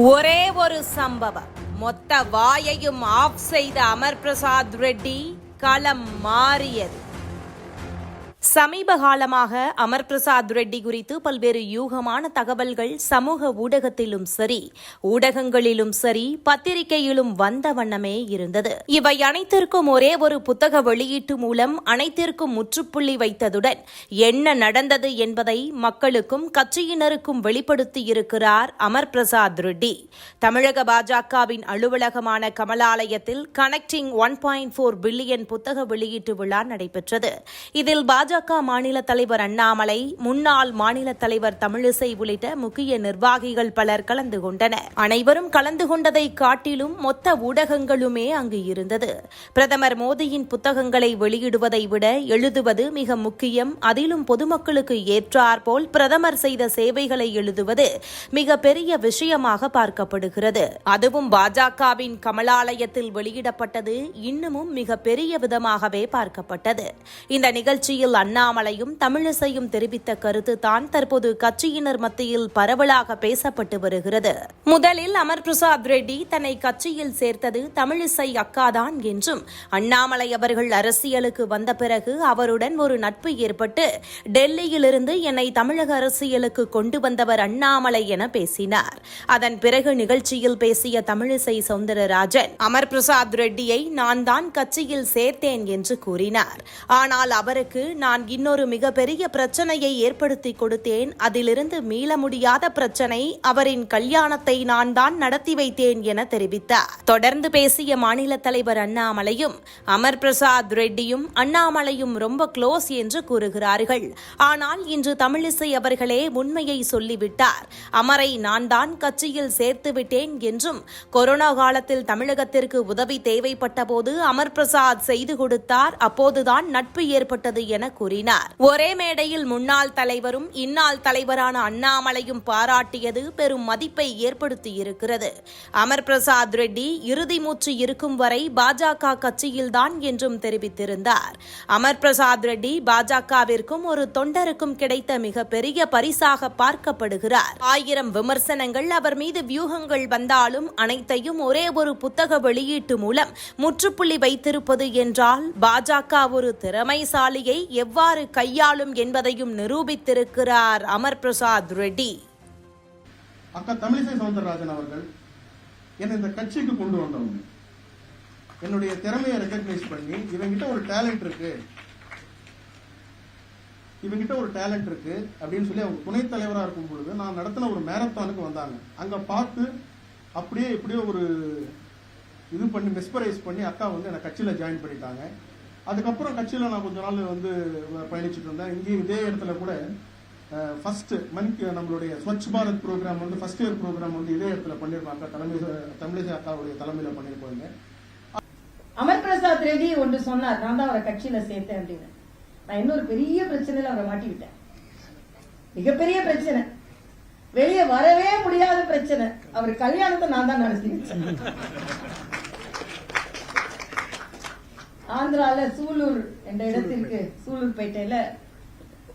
ஒரே ஒரு சம்பவம். மொத்த வாயையும் ஆஃப் செய்த அமர் பிரசாத் ரெட்டி களம் மாறியது. சமீப காலமாக அமர் பிரசாத் ரெட்டி குறித்து பல்வேறு யூகமான தகவல்கள் சமூக ஊடகத்திலும் சரி ஊடகங்களிலும் சரி பத்திரிகையிலும் வந்த வண்ணமே இருந்தது. இவை அனைத்திற்கும் ஒரே ஒரு புத்தக வெளியீட்டு மூலம் அனைத்திற்கும் முற்றுப்புள்ளி வைத்ததுடன் என்ன நடந்தது என்பதை மக்களுக்கும் கட்சியினருக்கும் வெளிப்படுத்தியிருக்கிறார் அமர் பிரசாத் ரெட்டி. தமிழக பாஜகவின் அலுவலகமான கமலாலயத்தில் connecting one point four billion புத்தக வெளியீட்டு விழா நடைபெற்றது. இதில் பாஜக பாஜக மாநில தலைவர் அண்ணாமலை முன்னாள் மாநில தலைவர் தமிழிசை உள்ளிட்ட முக்கிய நிர்வாகிகள் பலர் கலந்து கொண்டனர். அனைவரும் கலந்து கொண்டதை காட்டிலும் மொத்த ஊடகங்களுமே அங்கு இருந்தது. பிரதமர் மோடியின் புத்தகங்களை வெளியிடுவதை விட எழுதுவது மிக முக்கியம். அதிலும் பொதுமக்களுக்கு ஏற்றாற்போல் பிரதமர் செய்த சேவைகளை எழுதுவது மிக பெரிய விஷயமாக பார்க்கப்படுகிறது. அதுவும் பாஜகவின் கமலாலயத்தில் வெளியிடப்பட்டது இன்னமும் மிக பெரிய விதமாகவே பார்க்கப்பட்டது. இந்த நிகழ்ச்சியில் அண்ணாமலையும் தமிழிசையும் தெரிவித்த கருத்து தான் தற்போது கட்சியினர் மத்தியில் பரவலாக பேசப்பட்டு வருகிறது. முதலில் அமர் பிரசாத் ரெட்டி தன்னை கட்சியில் சேர்த்தது தமிழிசை அக்காதான் என்றும் அண்ணாமலை அவர்கள் அரசியலுக்கு வந்த பிறகு அவருடன் ஒரு நட்பு ஏற்பட்டு டெல்லியிலிருந்து என்னை தமிழக அரசியலுக்கு கொண்டு வந்தவர் அண்ணாமலை என பேசினார். அதன் பிறகு நிகழ்ச்சியில் பேசிய தமிழிசை சவுந்தரராஜன் அமர் பிரசாத் ரெட்டியை நான் தான் கட்சியில் சேர்த்தேன் என்று கூறினார். ஆனால் அவருக்கு நான் இன்னொரு மிகப்பெரிய பிரச்சனையை ஏற்படுத்தி கொடுத்தேன். அதிலிருந்து மீள முடியாத பிரச்சனை அவரின் கல்யாணத்தை நான் தான் நடத்தி வைத்தேன் என தெரிவித்தார். தொடர்ந்து பேசிய மாநில தலைவர் அண்ணாமலையும் அமர் பிரசாத் ரெட்டியும் அண்ணாமலையும் ரொம்ப க்ளோஸ் என்று கூறுகிறார்கள். ஆனால் இன்று தமிழிசை அவர்களே உண்மையை சொல்லிவிட்டார். அமரை நான் தான் கட்சியில் சேர்த்து விட்டேன் என்றும் கொரோனா காலத்தில் தமிழகத்திற்கு உதவி தேவைப்பட்ட போது அமர் பிரசாத் செய்து கொடுத்தார். அப்போதுதான் நட்பு ஏற்பட்டது என கூறினார். ஒரே மேடையில் முன்னாள் தலைவரும் இந்நாள் தலைவரான அண்ணாமலையும் பாராட்டியது பெரும் மதிப்பை ஏற்படுத்தியிருக்கிறது. அமர் பிரசாத் ரெட்டி இறுதி மூச்சு இருக்கும் வரை பாஜக கட்சியில்தான் என்றும் தெரிவித்திருந்தார். அமர் பிரசாத் ரெட்டி பாஜகவிற்கும் ஒரு தொண்டருக்கும் கிடைத்த மிகப்பெரிய பரிசாக பார்க்கப்படுகிறார். ஆயிரம் விமர்சனங்கள் அவர் மீது வியூகங்கள் வந்தாலும் அனைத்தையும் ஒரே ஒரு புத்தக வெளியீட்டு மூலம் முற்றுப்புள்ளி வைத்திருப்பது என்றால் பாஜக ஒரு திறமைசாலியை எவ்வாறு கையாளும் என்பதையும் நிரூபித்திருக்கிறார் அமர் பிரசாத் ரெட்டி. அக்கா தமிழிசை சவுந்தரராஜன் அவர்கள் என்னை இந்த கட்சிக்கு கொண்டு வந்தவங்க. என்னுடைய திறமையை ரெக்கக்னைஸ் பண்ணி இவங்கிட்ட ஒரு டேலண்ட் இருக்கு. இவங்கிட்ட ஒரு டேலண்ட் இருக்கு அப்படின்னு சொல்லி அவங்க துணைத் தலைவராக இருக்கும் பொழுது நான் நடத்தின ஒரு மேரத்தானுக்கு வந்தாங்க. அங்கே பார்த்து அப்படியே இப்படியே ஒரு இது பண்ணி மெஸ்பரைஸ் பண்ணி அக்கா வந்து என்னை கட்சியில் ஜாயின் பண்ணிட்டாங்க. அதுக்கப்புறம் கட்சியில நான் கொஞ்ச நாள் வந்து பயணிச்சுட்டு இருந்தேன். இங்கேயும் இதே இடத்துல கூட ஃபர்ஸ்ட் மன்கி நம்மளுடைய ஸ்வச் பாரத் ப்ரோக்ராம் வந்து ஃபர்ஸ்ட் இயர் ப்ரோக்ராம் வந்து இதே இடத்துல பண்ணியிருப்பாங்க தலைமை தமிழிசை அக்காவுடைய தலைமையில பண்ணியிருப்பாங்க அமர் பிரசாத் ரெட்டி ஒன்று சொன்னார் நான் தான் அவரை கட்சியில சேர்த்தேன் அப்படின்னு. நான் இன்னொரு பெரிய பிரச்சனையில அவரை மாட்டிக்கிட்டேன் மிகப்பெரிய பிரச்சனை. வெளியே வரவே முடியாத பிரச்சனை. அவர் கல்யாணத்தை நான் தான் நடத்தி வச்சேன் ஆந்திரால சூலூர் என்ற இடத்திற்கு சூலூர்பேட்டையில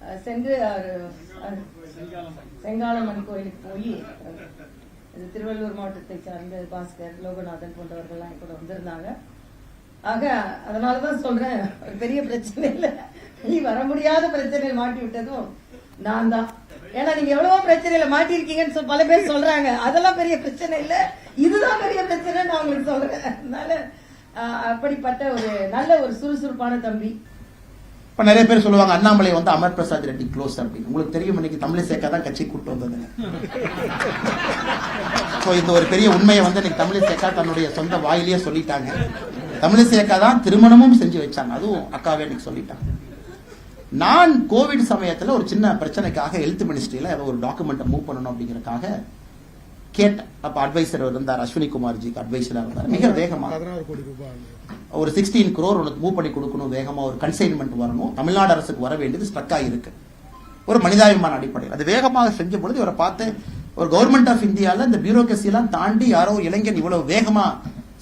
அஹ், சென்று செங்காலம்மன் கோயிலுக்கு போய் திருவள்ளூர் மாவட்டத்தை சார்ந்த பாஸ்கர் லோகநாதன் போன்றவர்கள்லாம் கூட வந்திருந்தாங்க. ஆக அதனாலதான் சொல்றேன் ஒரு பெரிய பிரச்சனை இல்ல. நீ வர முடியாத பிரச்சனையில் மாட்டி விட்டதும் நான் தான். ஏன்னா நீங்க எவ்வளவோ பிரச்சனையில மாட்டிருக்கீங்கன்னு பல பேர் சொல்றாங்க. அதெல்லாம் பெரிய பிரச்சனை இல்ல. இதுதான் பெரிய பிரச்சனை நான் உங்களுக்கு சொல்றேன். அதனால அப்படிப்பட்ட ஒரு நல்ல ஒரு சுறுசுறுப்பான தம்பி. இப்ப நிறைய பேர் சொல்லுவாங்க அண்ணாமலை வந்து அமர் பிரசாத் ரெட்டி க்ளோஸ் அப்படின்னு உங்களுக்கு தெரியும் இன்னைக்கு தமிழிசேக்கா தான் கட்சி கூட்டு வந்தது ஸோ இந்த ஒரு பெரிய உண்மையை வந்து இன்னைக்கு சேர்க்கா தன்னுடைய சொந்த வாயிலேயே சொல்லிட்டாங்க. தமிழிசேக்கா தான் திருமணமும் செஞ்சு வச்சாங்க. அதுவும் அக்காவே இன்னைக்கு சொல்லிட்டாங்க. நான் கோவிட் சமயத்துல ஒரு சின்ன பிரச்சனைக்காக ஹெல்த் மினிஸ்ட்ரியில ஏதோ ஒரு டாக்குமெண்ட்டை மூவ் பண்ணணும் அப்படிங்கறதுக்காக கேட்டேன் அப்ப அட்வைசர் இருந்தார் அஸ்வினி குமார்ஜிக்கு அட்வைசரா இருந்தார். மிக வேகமா. ஒரு சிக்ஸ்டீன் crore ஒன்று மூவ் பண்ணி கொடுக்கணும் வேகமா ஒரு கன்சைன்மெண்ட் வரணும். தமிழ்நாடு அரசுக்கு வர வேண்டியது ஸ்ட்ரக் ஆகியிருக்கு ஒரு மனிதாபிமான அடிப்படையில். அது வேகமாக செஞ்ச பொழுது இவரை பார்த்து ஒரு கவர்மெண்ட் ஆஃப் இந்தியால இந்த bureaucracy எல்லாம் தாண்டி யாரோ இளைஞன் இவ்வளவு வேகமா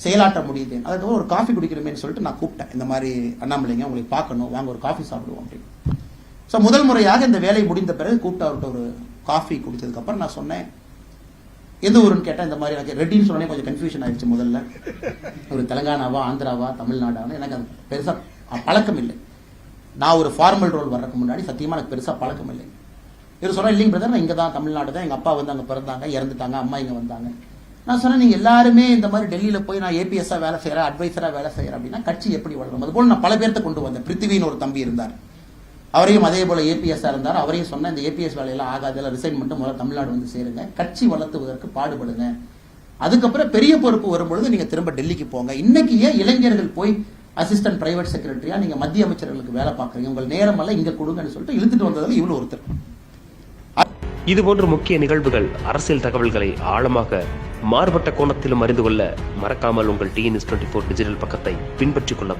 செயலாற்ற முடியுது. அதுக்கு ஒரு காஃபி குடிக்கிறமேன்னு சொல்லிட்டு நான் கூப்பிட்டேன். இந்த மாதிரி அண்ணாமலைங்க உங்களை பார்க்கணும். வாங்க ஒரு காஃபி சாப்பிடுவோம் அப்படின்னு. ஸோ முதல் முறையாக இந்த வேலை முடிந்த பிறகு கூப்பிட்டு அவர்கிட்ட ஒரு காஃபி குடிச்சதுக்கு அப்புறம் நான் சொன்னேன் எந்த ஊருன்னு கேட்டால் இந்த மாதிரி எனக்கு ரெட்டின்னு சொன்னே கொஞ்சம் கன்ஃபியூஷன் ஆயிடுச்சு முதல்ல. ஒரு தெலங்கானாவா ஆந்திராவா தமிழ்நாடான்னு எனக்கு அது பெருசாக பழக்கம் இல்லை. நான் ஒரு ஃபார்மல் ரோல் வர்றதுக்கு முன்னாடி சத்தியமாக எனக்கு பெருசாக பழக்கம் இல்லை. இவர் சொன்னேன் இல்லைங்க பிரதர் நான் இங்கே தான் தமிழ்நாடு தான். எங்கள் அப்பா வந்து அங்கே பிறந்தாங்க இறந்துட்டாங்க அம்மா இங்கே வந்தாங்க. நான் சொன்னேன் நீங்கள் எல்லாருமே இந்த மாதிரி டெல்லியில் போய் நான் ஏபிஎஸ்ஸாக வேலை செய்கிறேன் அட்வைசராக வேலை செய்கிறேன் அப்படின்னா கட்சி எப்படி வளரும்? அதுபோல் நான் பல பேர்த்த கொண்டு வந்தேன். பிருத்திவின்னு ஒரு தம்பி இருந்தார். அவரையும் அதே போல ஏபிஎஸ்ஸாக இருந்தார் அவரையும் சொன்ன இந்த ஏபிஎஸ் வேலையெல்லாம் ஆகாதெல்லாம் ரிசைன் பண்ணிட்டு முதல்ல தமிழ்நாடு வந்து சேருங்க. கட்சி வளர்த்துவதற்கு பாடுபடுங்க. அதுக்கப்புறம் பெரிய பொறுப்பு வரும்பொழுது நீங்க திரும்ப டெல்லிக்கு போங்க. இன்னைக்கு ஏன் இளைஞர்கள் போய் அசிஸ்டன்ட் பிரைவேட் செக்ரட்டரியா நீங்க மத்திய அமைச்சர்களுக்கு வேலை பார்க்குறீங்க? உங்கள் நேரமெல்லாம் இங்க கொடுங்கன்னு சொல்லிட்டு இழுத்துட்டு வந்ததுல இவ்வளவு ஒருத்தர். இது போன்ற முக்கிய நிகழ்வுகள் அரசியல் தகவல்களை ஆழமாக மாறுபட்ட கோணத்திலும் அறிந்து கொள்ள மறக்காமல் உங்கள் டிஎன்எஸ் டுவெண்ட்டி ஃபோர் டிஜிட்டல் பக்கத்தை பின்பற்றிக் கொள்ளவும்.